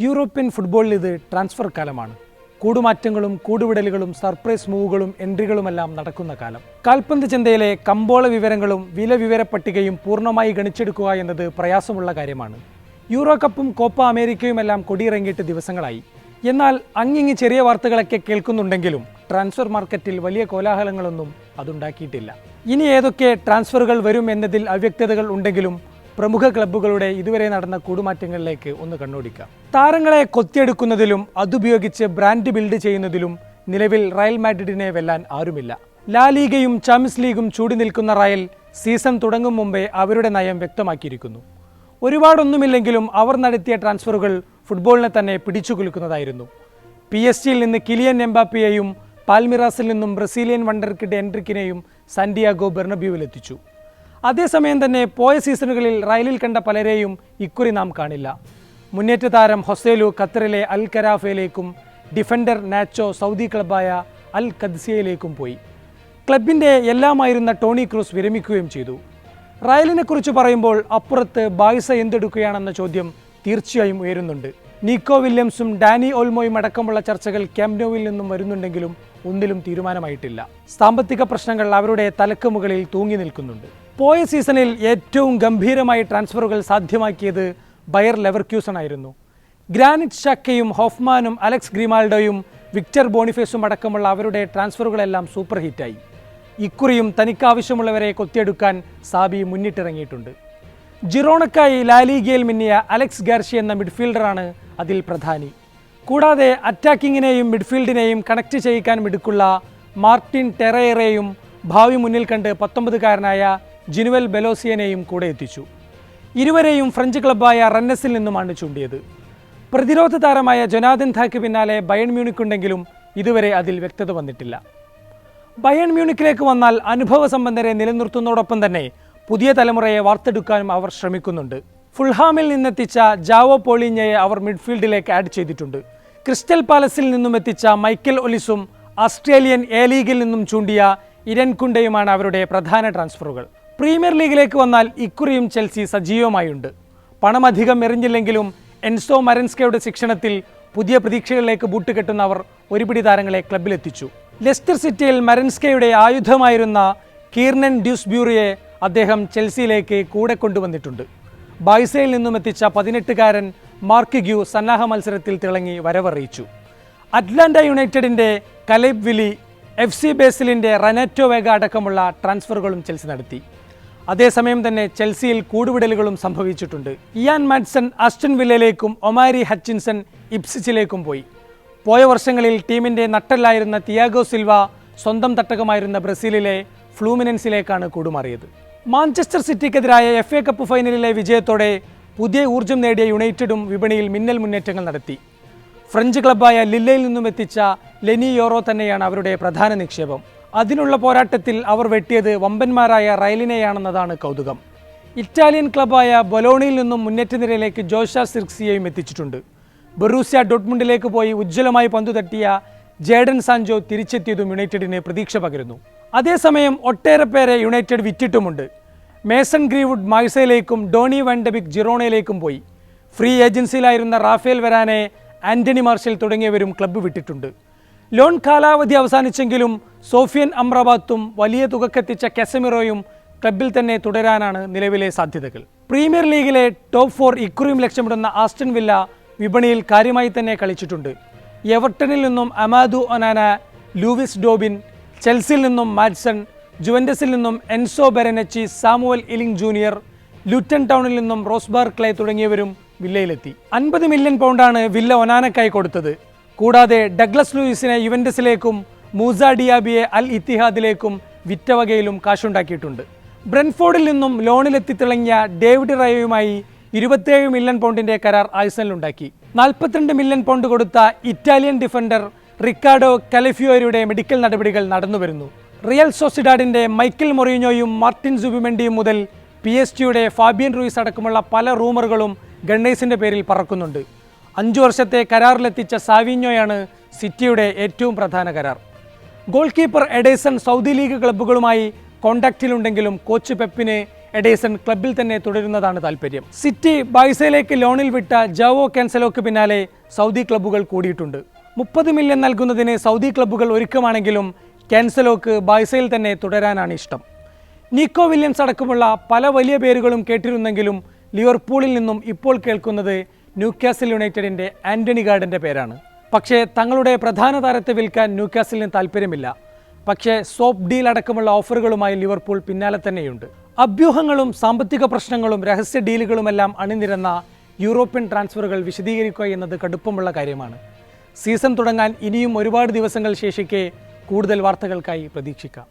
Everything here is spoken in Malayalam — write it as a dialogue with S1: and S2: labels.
S1: യൂറോപ്യൻ ഫുട്ബോളിൽ ഇത് ട്രാൻസ്ഫർ കാലമാണ്. കൂടുമാറ്റങ്ങളും കൂടുവിടലുകളും സർപ്രൈസ് മൂവുകളും എൻട്രികളുമെല്ലാം നടക്കുന്ന കാലം. കാൽപന്ത് ചന്തയിലെ കമ്പോള വിവരങ്ങളും വില വിവര പട്ടികയും പൂർണമായി ഗണിച്ചെടുക്കുക എന്നത് പ്രയാസമുള്ള കാര്യമാണ്. യൂറോ കപ്പും കോപ്പ അമേരിക്കയുമെല്ലാം കൊടിയിറങ്ങിയിട്ട് ദിവസങ്ങളായി. എന്നാൽ അങ്ങിങ്ങി ചെറിയ വാർത്തകളൊക്കെ കേൾക്കുന്നുണ്ടെങ്കിലും ട്രാൻസ്ഫർ മാർക്കറ്റിൽ വലിയ കോലാഹലങ്ങളൊന്നും അതുണ്ടാക്കിയിട്ടില്ല. ഇനി ഏതൊക്കെ ട്രാൻസ്ഫറുകൾ വരും എന്നതിൽ അവ്യക്തതകൾ ഉണ്ടെങ്കിലും പ്രമുഖ ക്ലബ്ബുകളുടെ ഇതുവരെ നടന്ന കൂടുമാറ്റങ്ങളിലേക്ക് ഒന്ന് കണ്ണോടിക്കാം. താരങ്ങളെ കൊത്തിയെടുക്കുന്നതിലും അതുപയോഗിച്ച് ബ്രാൻഡ് ബിൽഡ് ചെയ്യുന്നതിലും നിലവിൽ റയൽ മാഡ്രിഡിനെ വെല്ലാൻ ആരുമില്ല. ലാലീഗയും ചാമ്പ്യൻസ് ലീഗും ചൂടി നിൽക്കുന്ന റയൽ സീസൺ തുടങ്ങും മുമ്പേ അവരുടെ നയം വ്യക്തമാക്കിയിരിക്കുന്നു. ഒരുപാടൊന്നുമില്ലെങ്കിലും അവർ നടത്തിയ ട്രാൻസ്ഫറുകൾ ഫുട്ബോളിനെ തന്നെ പിടിച്ചുകുലുക്കുന്നതായിരുന്നു. പി എസ് ജിയിൽ നിന്ന് കിലിയൻ എംബാപ്പിയെയും പാൽമിറാസിൽ നിന്നും ബ്രസീലിയൻ വണ്ടർക്കിഡ് കിഡ് എൻട്രിക്കിനെയും സാന്റിയാഗോ ബെർണബ്യൂവിലെത്തിച്ചു. അതേസമയം തന്നെ പോയ സീസണുകളിൽ റയലിൽ കണ്ട പലരെയും ഇക്കുറി നാം കാണില്ല. മുന്നേറ്റ താരം ഹൊസേലു ഖത്തറിലെ അൽ കരാഫയിലേക്കും ഡിഫൻഡർ നാച്ചോ സൗദി ക്ലബായ അൽ ഖദ്സിയയിലേക്കും പോയി. ക്ലബിന്റെ എല്ലാമായിരുന്ന ടോണി ക്രൂസ് വിരമിക്കുകയും ചെയ്തു. റയലിനെക്കുറിച്ച് പറയുമ്പോൾ അപ്പുറത്ത് ബായ്സ എന്തെടുക്കുകയാണെന്ന ചോദ്യം തീർച്ചയായും ഉയരുന്നുണ്ട്. നിക്കോ വില്യംസും ഡാനി ഓൾമോയും അടക്കമുള്ള ചർച്ചകൾ ക്യാംനോവിൽ നിന്നും വരുന്നുണ്ടെങ്കിലും ഒന്നിലും തീരുമാനമായിട്ടില്ല. സാമ്പത്തിക പ്രശ്നങ്ങൾ അവരുടെ തലക്ക് മുകളിൽ തൂങ്ങി നിൽക്കുന്നുണ്ട്. പോയ സീസണിൽ ഏറ്റവും ഗംഭീരമായി ട്രാൻസ്ഫറുകൾ സാധ്യമാക്കിയത് ബയർ ലെവർക്യൂസൺ ആയിരുന്നു ഗ്രാനിറ്റ് ഷക്കയും ഹോഫ്മാനും അലക്സ് ഗ്രിമാൾഡോയും വിക്ടർ ബോണിഫേസും അടക്കമുള്ള അവരുടെ ട്രാൻസ്ഫറുകളെല്ലാം സൂപ്പർ ഹിറ്റായി. ഇക്കുറിയും തനിക്കാവശ്യമുള്ളവരെ കൊത്തിയെടുക്കാൻ സാബി മുന്നിട്ടിറങ്ങിയിട്ടുണ്ട്. ജിറോണക്കായി ലാലീഗയിൽ മിന്നിയ അലക്സ് ഗാർഷി എന്ന മിഡ്ഫീൽഡറാണ് അതിൽ പ്രധാനി. കൂടാതെ അറ്റാക്കിങ്ങിനെയും മിഡ്ഫീൽഡിനെയും കണക്ട് ചെയ്യിക്കാൻ മിടുക്കുള്ള മാർട്ടിൻ ടെറയറേയും ഭാവി മുന്നിൽ കണ്ട് പത്തൊമ്പതുകാരനായ ജിനുവൽ ബെലോസിയനെയും കൂടെ എത്തിച്ചു. ഇരുവരെയും ഫ്രഞ്ച് ക്ലബ്ബായ റന്നസിൽ നിന്നുമാണ് ചൂണ്ടിയത്. പ്രതിരോധ താരമായ ജൊനാദൻ ധാക്ക് പിന്നാലെ ബയൺ മ്യൂണിക് ഉണ്ടെങ്കിലും ഇതുവരെ അതിൽ വ്യക്തത വന്നിട്ടില്ല. ബയൺ മ്യൂണിക്കിലേക്ക് വന്നാൽ അനുഭവ സമ്പന്നരെ നിലനിർത്തുന്നതോടൊപ്പം തന്നെ പുതിയ തലമുറയെ വാർത്തെടുക്കാനും അവർ ശ്രമിക്കുന്നുണ്ട്. ഫുൾഹാമിൽ നിന്നെത്തിച്ച ജാവോ പോളിഞ്ഞയെ അവർ മിഡ്ഫീൽഡിലേക്ക് ആഡ് ചെയ്തിട്ടുണ്ട്. ക്രിസ്റ്റൽ പാലസിൽ നിന്നും എത്തിച്ച മൈക്കൽ ഒലിസും ഓസ്ട്രേലിയൻ എ ലീഗിൽ നിന്നും ചൂണ്ടിയ ഇരൻകുണ്ടയുമാണ് അവരുടെ പ്രധാന ട്രാൻസ്ഫറുകൾ. പ്രീമിയർ ലീഗിലേക്ക് വന്നാൽ ഇക്കുറിയും ചെൽസി സജീവമായുണ്ട്. പണമധികം എറിഞ്ഞില്ലെങ്കിലും എൻസോ മരൻസ്കയുടെ ശിക്ഷണത്തിൽ പുതിയ പ്രതീക്ഷകളിലേക്ക് ബൂട്ട് കെട്ടുന്ന അവർ ഒരുപിടി താരങ്ങളെ ക്ലബിലെത്തിച്ചു ലെസ്റ്റർ സിറ്റിയിൽ മരൻസ്കയുടെ ആയുധമായിരുന്ന കീർണൻ ഡ്യൂസ്ബ്യൂറിയെ അദ്ദേഹം ചെൽസിയിലേക്ക് കൂടെ കൊണ്ടുവന്നിട്ടുണ്ട്. ബായ്സയിൽ നിന്നും എത്തിച്ച പതിനെട്ടുകാരൻ മാർക്ക് ഗ്യൂ സന്നാഹ മത്സരത്തിൽ തിളങ്ങി വരവറിയിച്ചു. അറ്റ്ലാന്റ യുണൈറ്റഡിന്റെ കലൈബ് വിലി എഫ് സി ബേസിലിന്റെ റനറ്റോ വേഗ അടക്കമുള്ള ട്രാൻസ്ഫറുകളും ചെൽസി നടത്തി. അതേസമയം തന്നെ ചെൽസിയിൽ കൂടുവിടലുകളും സംഭവിച്ചിട്ടുണ്ട്. ഇയാൻ മാഡ്സൺ അസ്റ്റൺ വില്ലയിലേക്കും ഒമാരി ഹച്ചിൻസൺ ഇപ്സിച്ചിലേക്കും പോയി. പോയ വർഷങ്ങളിൽ ടീമിന്റെ നട്ടല്ലായിരുന്ന തിയാഗോ സിൽവ സ്വന്തം തട്ടകമായിരുന്ന ബ്രസീലിലെ ഫ്ലൂമിനൻസിലേക്കാണ് കൂടുമാറിയത്. മാഞ്ചസ്റ്റർ സിറ്റിക്കെതിരായ എഫ് എ കപ്പ് ഫൈനലിലെ വിജയത്തോടെ പുതിയ ഊർജം നേടിയ യുണൈറ്റഡും വിപണിയിൽ മിന്നൽ മുന്നേറ്റങ്ങൾ നടത്തി. ഫ്രഞ്ച് ക്ലബ്ബായ ലില്ലയിൽ നിന്നും എത്തിച്ച ലെനി യോറോ തന്നെയാണ് അവരുടെ പ്രധാന നിക്ഷേപം. അതിനുള്ള പോരാട്ടത്തിൽ അവർ വെട്ടിയത് വമ്പന്മാരായ റയലിനെയാണെന്നതാണ് കൗതുകം. ഇറ്റാലിയൻ ക്ലബായ ബൊലോണിയിൽ നിന്നും മുന്നേറ്റ നിരയിലേക്ക് ജോഷ സിർക്സിയെയും എത്തിച്ചിട്ടുണ്ട്. ബറൂസ്യ ഡോട്ട്മുണ്ടിലേക്ക് പോയി ഉജ്ജ്വലമായി പന്തു തട്ടിയ ജേഡൻ സാൻജോ തിരിച്ചെത്തിയതും യുണൈറ്റഡിന് പ്രതീക്ഷ പകരുന്നു. അതേസമയം ഒട്ടേറെ പേരെ യുണൈറ്റഡ് വിറ്റിട്ടുമുണ്ട്. മേസൺ ഗ്രീവുഡ് മൈസയിലേക്കും ഡോണി വാൻഡബിക് ജിറോണയിലേക്കും പോയി. ഫ്രീ ഏജൻസിയിലായിരുന്ന റാഫേൽ വരാനെ ആന്റണി മാർഷൽ തുടങ്ങിയവരും ക്ലബ്ബ് വിട്ടിട്ടുണ്ട്. ലോൺ കാലാവധി അവസാനിച്ചെങ്കിലും സോഫിയൻ അമ്രാബാത്തും വലിയ തുകക്കെത്തിച്ച കെസമിറോയും ക്ലബിൽ തന്നെ തുടരാനാണ് നിലവിലെ സാധ്യതകൾ. പ്രീമിയർ ലീഗിലെ ടോപ്പ് ഫോർ ഇക്കുറിയും ലക്ഷ്യമിടുന്ന ആസ്റ്റൺ വില്ല വിപണിയിൽ കാര്യമായി തന്നെ കളിച്ചിട്ടുണ്ട്. എവർട്ടണിൽ നിന്നും അമാദു ഒനാന ലൂവിസ് ഡോബിൻ ചെൽസിൽ നിന്നും മാറ്റ്സൺ ജുവൻഡസിൽ നിന്നും Enzo Barrenechea Samuel Iling Junior Luton ടൗണിൽ നിന്നും റോസ്ബാർ ക്ലേ തുടങ്ങിയവരും വില്ലയിലെത്തി. അൻപത് മില്യൺ പൗണ്ടാണ് വില്ല ഒനാനക്കായി കൊടുത്തത്. കൂടാതെ ഡഗ്ലസ് ലൂയിസിനെ യുവൻഡസിലേക്കും മൂസ ഡിയാബിയെ അൽ ഇത്തിഹാദിലേക്കും വിറ്റവകയിലും കാശുണ്ടാക്കിയിട്ടുണ്ട്. ബ്രെൻഫോർഡിൽ നിന്നും ലോണിലെത്തി തിളങ്ങിയ ഡേവിഡ് റയോയുമായി ഇരുപത്തിയേഴ് മില്യൺ പൗണ്ടിന്റെ കരാർ ആഴ്സണലുണ്ടാക്കി നാൽപ്പത്തിരണ്ട് മില്യൺ പൗണ്ട് കൊടുത്ത ഇറ്റാലിയൻ ഡിഫൻഡർ റിക്കാർഡോ കലഫിയോയുടെ മെഡിക്കൽ നടപടികൾ നടന്നുവരുന്നു. റിയൽ സോസിഡാഡിന്റെ മൈക്കൽ മൊറീനോയും മാർട്ടിൻ സുബിമെൻഡിയും മുതൽ പി എസ് ടിയുടെ ഫാബിയൻ റൂയിസ് അടക്കമുള്ള പല റൂമറുകളും ഗണ്ണേഴ്സിന്റെ പേരിൽ പറക്കുന്നുണ്ട്. അഞ്ചു വർഷത്തെ കരാറിലെത്തിച്ച സാവിഞ്ഞോയാണ് സിറ്റിയുടെ ഏറ്റവും പ്രധാന കരാർ. Goal keeper Ederson Saudi league ക്ലബ്ബുകളുമായി കോണ്ടാക്റ്റിലുണ്ടെങ്കിലും കോച്ച് പെപ്പിന് എഡേസൺ ക്ലബിൽ തന്നെ തുടരുന്നതാണ് താല്പര്യം സിറ്റി ബൈസയിലേക്ക് ലോണിൽ വിട്ട ജാവോ കാൻസലോക്ക് പിന്നാലെ സൗദി ക്ലബ്ബുകൾ കൂടിയിട്ടുണ്ട്. മുപ്പത് മില്യൺ നൽകുന്നതിന് സൗദി ക്ലബ്ബുകൾ ഒരുക്കമാണെങ്കിലും കാൻസലോക്ക് ബൈസയിൽ തന്നെ തുടരാനാണ് ഇഷ്ടം. നിക്കോ വില്യംസ് അടക്കമുള്ള പല വലിയ പേരുകളും കേട്ടിരുന്നെങ്കിലും ലിവർപൂളിൽ നിന്നും ഇപ്പോൾ കേൾക്കുന്നത് ന്യൂക്കാസിൽ യുണൈറ്റഡിന്റെ ആന്റണി ഗാർഡന്റെ പേരാണ്. പക്ഷേ തങ്ങളുടെ പ്രധാന താരത്തെ വിൽക്കാൻ ന്യൂക്കാസിലിന് താല്പര്യമില്ല. പക്ഷേ സോപ്പ് ഡീൽ അടക്കമുള്ള ഓഫറുകളുമായി ലിവർപൂൾ പിന്നാലെ തന്നെയുണ്ട്. അഭ്യൂഹങ്ങളും സാമ്പത്തിക പ്രശ്നങ്ങളും രഹസ്യ ഡീലുകളുമെല്ലാം അണിനിരന്ന യൂറോപ്യൻ ട്രാൻസ്ഫറുകൾ വിശദീകരിക്കുക എന്നത് കടുപ്പമുള്ള കാര്യമാണ്. സീസൺ തുടങ്ങാൻ ഇനിയും ഒരുപാട് ദിവസങ്ങൾ ശേഷിക്കെ കൂടുതൽ വാർത്തകൾക്കായി പ്രതീക്ഷിക്കാം.